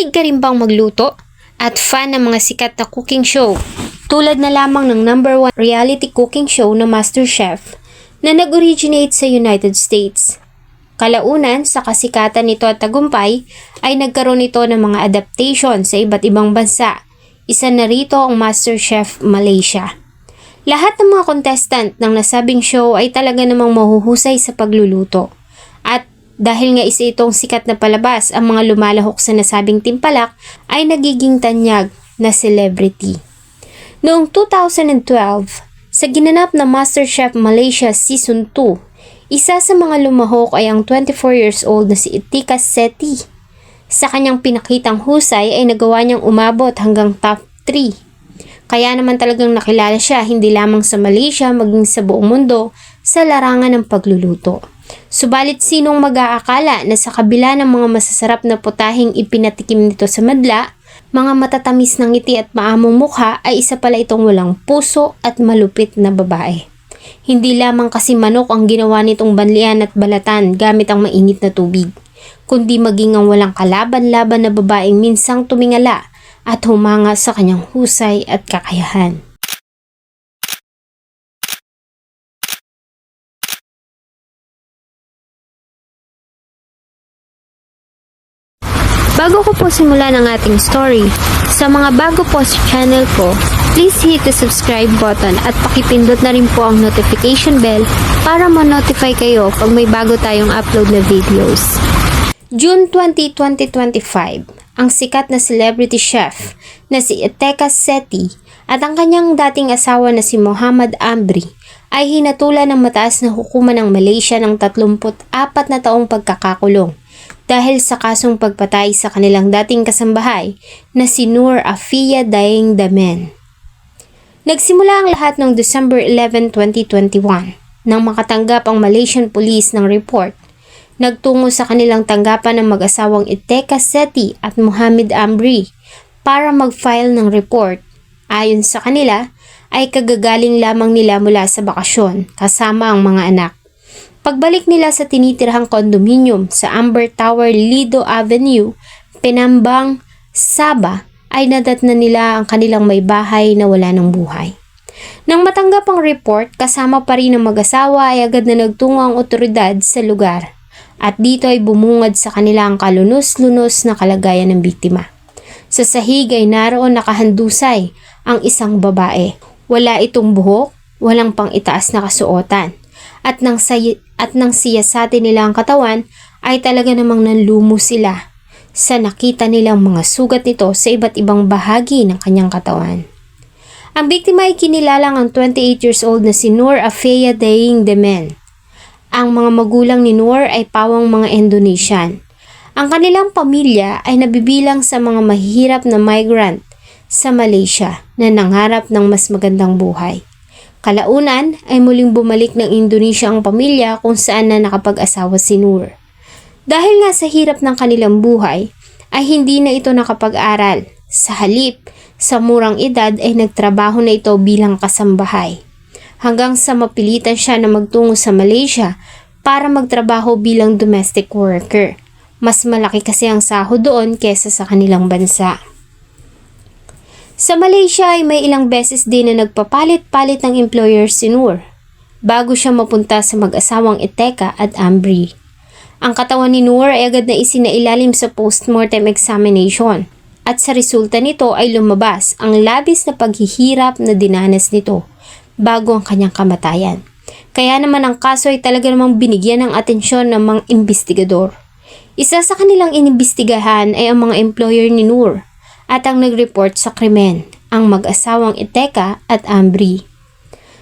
Mahilig ka rin bang magluto? At fan ng mga sikat na cooking show? Tulad na lamang ng number one reality cooking show na MasterChef na nag-originate sa United States. Kalaunan sa kasikatan nito at tagumpay ay nagkaroon ito ng mga adaptation sa iba't ibang bansa. Isa na rito ang MasterChef Malaysia. Lahat ng mga contestant ng nasabing show ay talaga namang mahuhusay sa pagluluto. At dahil nga isa itong sikat na palabas, ang mga lumalahok sa nasabing timpalak ay nagiging tanyag na celebrity. Noong 2012, sa ginanap na MasterChef Malaysia Season 2, isa sa mga lumahok ay ang 24 years old na si Itika Seti. Sa kanyang pinakitang husay ay nagawa niyang umabot hanggang top 3. Kaya naman talagang nakilala siya hindi lamang sa Malaysia maging sa buong mundo sa larangan ng pagluluto. Subalit sinong mag-aakala na sa kabila ng mga masasarap na putahing ipinatikim nito sa madla, mga matatamis ng ngiti at maamong mukha ay isa pala itong walang puso at malupit na babae. Hindi lamang kasi manok ang ginawa nitong banlian at balatan gamit ang mainit na tubig, kundi maging ang walang kalaban-laban na babaeng minsang tumingala at humanga sa kanyang husay at kakayahan. Bago ko po simulan ang ating story, sa mga bago po sa channel ko, please hit the subscribe button at pakipindot na rin po ang notification bell para ma-notify kayo pag may bago tayong upload na videos. June 20, 2025, ang sikat na celebrity chef na si Eteka Seti at ang kanyang dating asawa na si Muhammad Ambri ay hinatulan ng mataas na hukuman ng Malaysia ng 34 na taong pagkakakulong dahil sa kasong pagpatay sa kanilang dating kasambahay na si Noor Afia Daeng Damen. Nagsimula ang lahat noong December 11, 2021 nang makatanggap ang Malaysian Police ng report. Nagtungo sa kanilang tanggapan ng mag-asawang Iteka Seti at Muhammad Ambri para mag-file ng report. Ayon sa kanila, ay kagagaling lamang nila mula sa bakasyon kasama ang mga anak. Pagbalik nila sa tinitirhang kondominium sa Amber Tower Lido Avenue, Penambang, Saba, ay nadat na nila ang kanilang may bahay na wala ng buhay. Nang matanggap ang report, kasama pa rin ang mag-asawa ay agad na nagtungo ang otoridad sa lugar. At dito ay bumungad sa kanila ang kalunos-lunos na kalagayan ng biktima. Sa sahig ay naroon nakahandusay ang isang babae. Wala itong buhok, walang pang itaas na kasuotan. At nang, say- at nang siyasati nila ang katawan, ay talaga namang nanlumo sila sa nakita nilang mga sugat nito sa iba't ibang bahagi ng kanyang katawan. Ang biktima ay kinilalang ang 28 years old na si Noor Afeya Daing Demen. Ang mga magulang ni Noor ay pawang mga Indonesian. Ang kanilang pamilya ay nabibilang sa mga mahihirap na migrant sa Malaysia na nangarap ng mas magandang buhay. Kalaunan ay muling bumalik ng Indonesia ang pamilya kung saan na nakapag-asawa si Noor. Dahil nga sa hirap ng kanilang buhay, ay hindi na ito nakapag-aral. Sa halip, sa murang edad ay nagtrabaho na ito bilang kasambahay. Hanggang sa mapilitan siya na magtungo sa Malaysia para magtrabaho bilang domestic worker. Mas malaki kasi ang sahod doon kesa sa kanilang bansa. Sa Malaysia ay may ilang beses din na nagpapalit-palit ng employer si Noor bago siya mapunta sa mag-asawang Eteka at Ambri. Ang katawan ni Noor ay agad na isinailalim sa postmortem examination at sa resulta nito ay lumabas ang labis na paghihirap na dinanas nito bago ang kanyang kamatayan. Kaya naman ang kaso ay talaga namang binigyan ng atensyon ng mga investigador. Isa sa kanilang inimbestigahan ay ang mga employer ni Noor at ang nag-report sa krimen, ang mag-asawang Iteka at Ambri.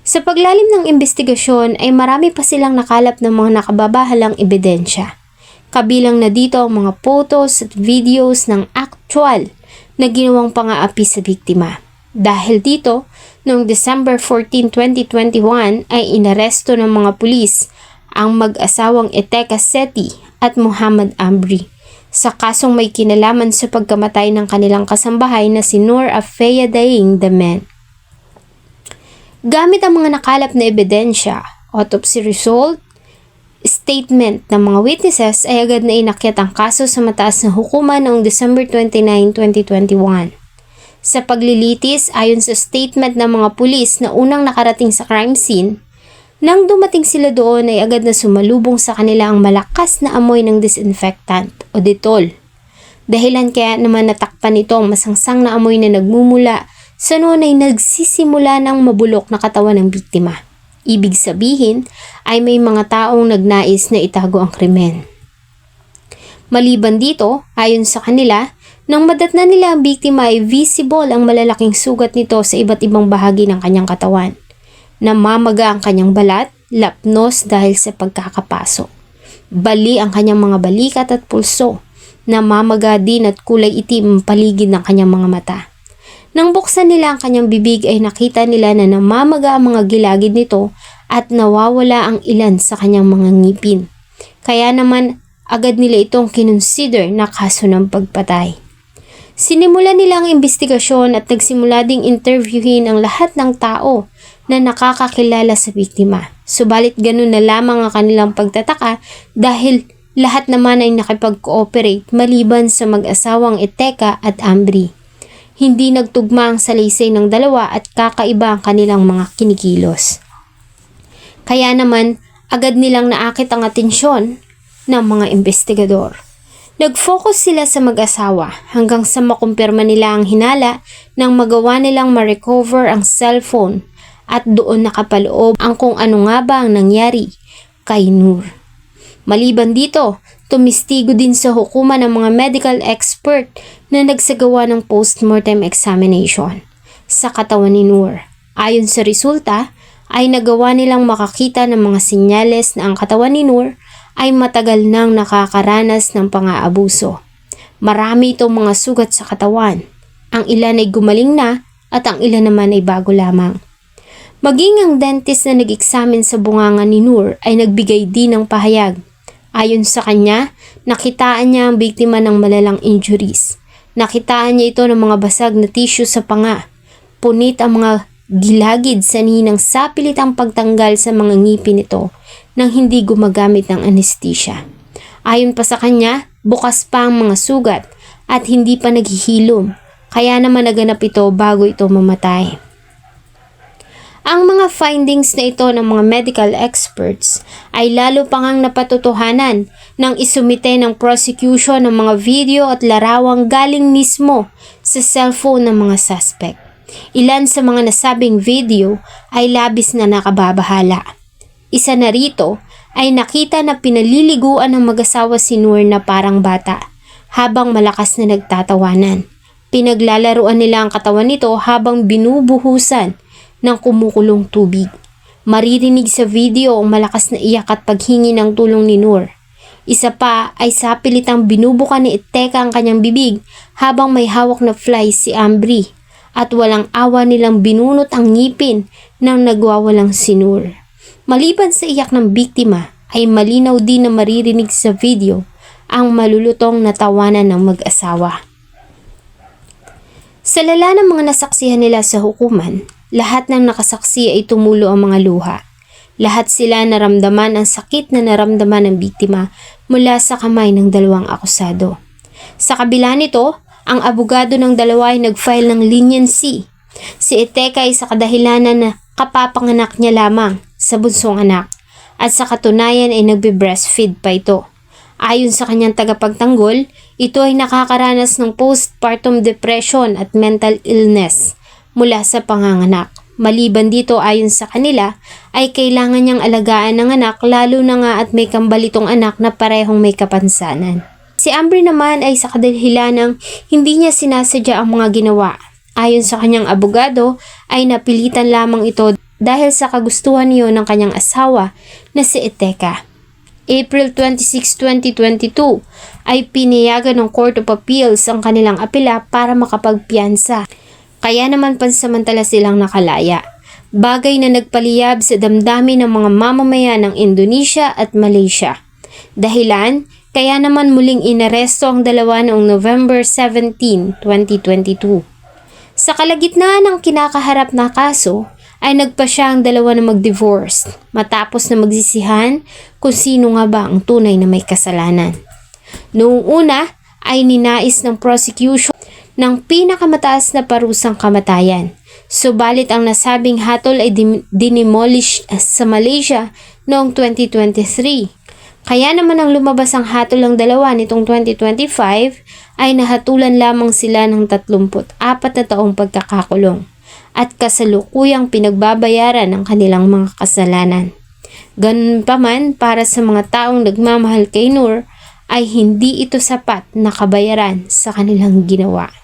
Sa paglalim ng investigasyon ay marami pa silang nakalap ng mga nakababahalang ebidensya. Kabilang na dito ang mga photos at videos ng actual na ginawang pangaapi sa biktima. Dahil dito, noong December 14, 2021 ay inaresto ng mga pulis ang mag-asawang Eteka Seti at Muhammad Ambri sa kasong may kinalaman sa pagkamatay ng kanilang kasambahay na si Noor Afeya Daing Damen. Gamit ang mga nakalap na ebidensya, autopsy result, statement ng mga witnesses ay agad na inakyat ang kaso sa mataas na hukuman noong December 29, 2021. Sa paglilitis, ayon sa statement ng mga pulis na unang nakarating sa crime scene, nang dumating sila doon ay agad na sumalubong sa kanila ang malakas na amoy ng disinfectant o detol. Dahilan kaya naman natakpan ito ang masangsang na amoy na nagmumula sa noon ay nagsisimula ng mabulok na katawan ng biktima. Ibig sabihin ay may mga taong nagnais na itago ang krimen. Maliban dito, ayon sa kanila, nang madatna nila ang biktima ay visible ang malalaking sugat nito sa iba't ibang bahagi ng kanyang katawan. Namamaga ang kanyang balat, lapnos dahil sa pagkakapaso. Bali ang kanyang mga balikat at pulso. Namamaga din at kulay itim ang paligid ng kanyang mga mata. Nang buksan nila ang kanyang bibig ay nakita nila na namamaga ang mga gilagid nito at nawawala ang ilan sa kanyang mga ngipin. Kaya naman agad nila itong kinonsider na kaso ng pagpatay. Sinimula nila ang investigasyon at nagsimula ding interviewin ang lahat ng tao na nakakakilala sa biktima. Subalit ganun na lamang ang kanilang pagtataka dahil lahat naman ay nakipag-cooperate maliban sa mag-asawang Eteka at Ambri. Hindi nagtugma ang salaysay ng dalawa at kakaiba ang kanilang mga kinikilos. Kaya naman, agad nilang naakit ang atensyon ng mga investigador. Nag-focus sila sa mag-asawa hanggang sa makumpirma nila ang hinala nang magawa nilang ma-recover ang cellphone at doon nakapaloob ang kung ano nga ba ang nangyari kay Nur. Maliban dito, tumistigo din sa hukuman ng mga medical expert na nagsagawa ng postmortem examination sa katawan ni Nur. Ayon sa resulta, ay nagawa nilang makakita ng mga sinyales na ang katawan ni Nur ay matagal nang nakakaranas ng pang-aabuso. Marami itong mga sugat sa katawan. Ang ilan ay gumaling na at ang ilan naman ay bago lamang. Maging ang dentist na nag-examine sa bunganga ni Nur ay nagbigay din ng pahayag. Ayon sa kanya, nakitaan niya ang biktima ng malalang injuries. Nakitaan niya ito ng mga basag na tissue sa panga. Punit ang mga gilagid sa ninang sapilit ang pagtanggal sa mga ngipin nito nang hindi gumagamit ng anesthesia. Ayon pa sa kanya, bukas pa ang mga sugat at hindi pa naghihilom, kaya naman naganap ito bago ito mamatay. Ang mga findings na ito ng mga medical experts ay lalo pang ang napatutuhanan nang isumite ng prosecution ng mga video at larawang galing mismo sa cellphone ng mga suspect. Ilan sa mga nasabing video ay labis na nakababahala. Isa na rito ay nakita na pinaliliguan ng mag-asawa si Noor na parang bata habang malakas na nagtatawanan. Pinaglalaruan nila ang katawan nito habang binubuhusan ng kumukulong tubig. Maririnig sa video ang malakas na iyak at paghingi ng tulong ni Noor. Isa pa ay sapilitang binubuka ni Iteka ang kanyang bibig habang may hawak na fly si Ambri at walang awa nilang binunot ang ngipin ng nagwawalang si Noor. Maliban sa iyak ng biktima ay malinaw din na maririnig sa video ang malulutong natawanan ng mag-asawa. Sa lala ng mga nasaksihan nila sa hukuman, lahat ng nakasaksi ay tumulo ang mga luha. Lahat sila naramdaman ang sakit na naramdaman ng biktima mula sa kamay ng dalawang akusado. Sa kabila nito, ang abogado ng dalawa ay nag-file ng leniency. Si Eteka ay sa kadahilanan na kapapanganak niya lamang sa bunsong anak at sa katunayan ay nagbe-breastfeed pa ito. Ayon sa kanyang tagapagtanggol, ito ay nakakaranas ng postpartum depression at mental illness mula sa panganganak. Maliban dito ayon sa kanila ay kailangan niyang alagaan ng anak lalo na nga at may kambalitong anak na parehong may kapansanan. Si Amber naman ay sa kadahilan ng hindi niya sinasadya ang mga ginawa. Ayon sa kanyang abogado ay napilitan lamang ito dahil sa kagustuhan niyo ng kanyang asawa na si Eteka. April 26, 2022 ay pinayagan ng Court of Appeals ang kanilang apela para makapagpiyansa. Kaya naman pansamantala silang nakalaya. Bagay na nagpaliyab sa damdami ng mga mamamayan ng Indonesia at Malaysia. Dahilan, kaya naman muling inaresto ang dalawa noong November 17, 2022. Sa kalagitnaan ng kinakaharap na kaso, ay nagpa siya ang dalawa na mag-divorce matapos na magsisihan kung sino nga ba ang tunay na may kasalanan. Noong una ay ninais ng prosecution ng pinakamataas na parusang kamatayan. Subalit ang nasabing hatol ay dinimolish sa Malaysia noong 2023. Kaya naman ang lumabas ang hatol ng dalawa nitong 2025 ay nahatulan lamang sila ng 34 na taong pagkakakulong at kasalukuyang pinagbabayaran ng kanilang mga kasalanan. Ganun pa man para sa mga taong nagmamahal kay Nur ay hindi ito sapat na kabayaran sa kanilang ginawa.